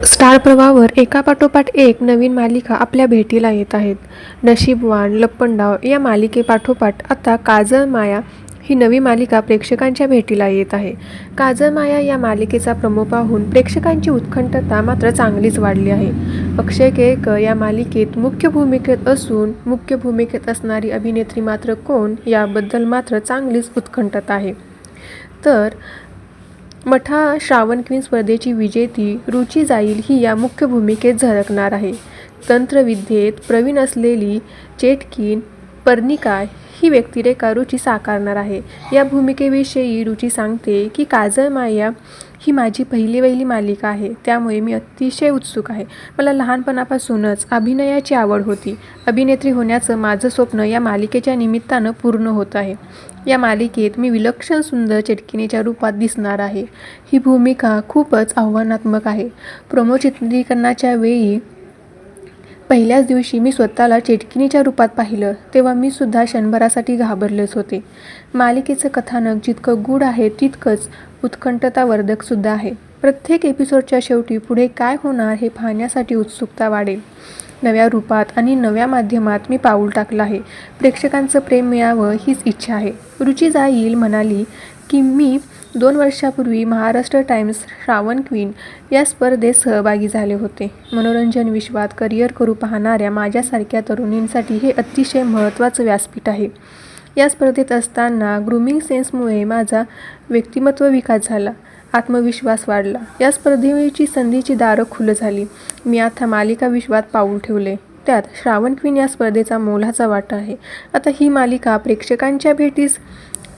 Star प्रवाहावर एकापाठोपाठ एक नवीन मालिका आपल्या भेटीला येत आहेत. नशीबवान लप्पंडाव या मालिकेपाठोपाठ आता काजल माया ही नवी मालिका प्रेक्षकांच्या भेटीला येत आहे. काजल माया या मालिकेचा प्रमो पाहून प्रेक्षकांची उत्कंठता मात्र चांगलीच वाढली आहे. अक्षय केळकर या मालिकेत मुख्य भूमिकेत असून मुख्य भूमिकेत असणारी अभिनेत्री मात्र कोण याबद्दल मात्र चांगलीच उत्कंठता आहे. तर मठा श्रावण क्वीन स्पर्धेची विजेती रुची जाईल ही या मुख्य भूमिकेत झळकणार आहे. तंत्रविद्येत प्रवीण असलेली चेटकीन पर्णिका ही व्यक्तिरेखा रुची साकारणार आहे. या भूमिकेविषयी रुची सांगते की काजल माया ही माझी पहिली वहिली मालिका आहे. त्यामुळे मी अतिशय उत्सुक आहे. मला लहानपणापासूनच अभिनयाची आवड होती. अभिनेत्री होण्याचं माझं स्वप्न या मालिकेच्या निमित्तानं पूर्ण होत आहे. या मालिकेत मी विलक्षण सुंदर चेटकिनीच्या रूपात दिसणार आहे. ही भूमिका खूपच आव्हानात्मक आहे. प्रोमो चित्रीकरणाच्या वेळी पहिल्याच दिवशी मी स्वतःला चेटकिनीच्या रूपात पाहिलं तेव्हा मी सुद्धा क्षणभरासाठी घाबरलेच होते. मालिकेचं कथानक जितकं गूढ आहे तितकंच उत्कंठतावर्धकसुद्धा आहे. प्रत्येक एपिसोडच्या शेवटी पुढे काय होणार हे पाहण्यासाठी उत्सुकता वाढेल. नव्या रूपात आणि नव्या माध्यमात मी पाऊल टाकलं आहे. प्रेक्षकांचं प्रेम मिळावं हीच इच्छा आहे. रुची जाईल म्हणाली की मी दोन वर्षापूर्वी महाराष्ट्र टाइम्स श्रावण क्वीन या स्पर्धेत सहभागी झाले होते. मनोरंजन विश्वात करिअर करू पाहणाऱ्या माझ्यासारख्या तरुणींसाठी हे अतिशय महत्त्वाचं व्यासपीठ आहे. या स्पर्धेत असताना ग्रूमिंग सेन्समुळे माझा व्यक्तिमत्व विकास झाला. आत्मविश्वास वाढला. या स्पर्धेची संधीची दारं खुलं झाली. मी आता मालिका विश्वात पाऊल ठेवले. त्यात श्रावण क्वीन या स्पर्धेचा मोलाचा वाटा आहे. आता ही मालिका प्रेक्षकांच्या भेटीस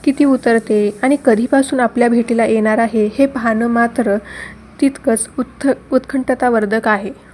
किती उतरते आणि कधीपासून आपल्या भेटीला येणार आहे हे पाहणं मात्र तितकंच उत्थ उत्कंठतावर्धक आहे.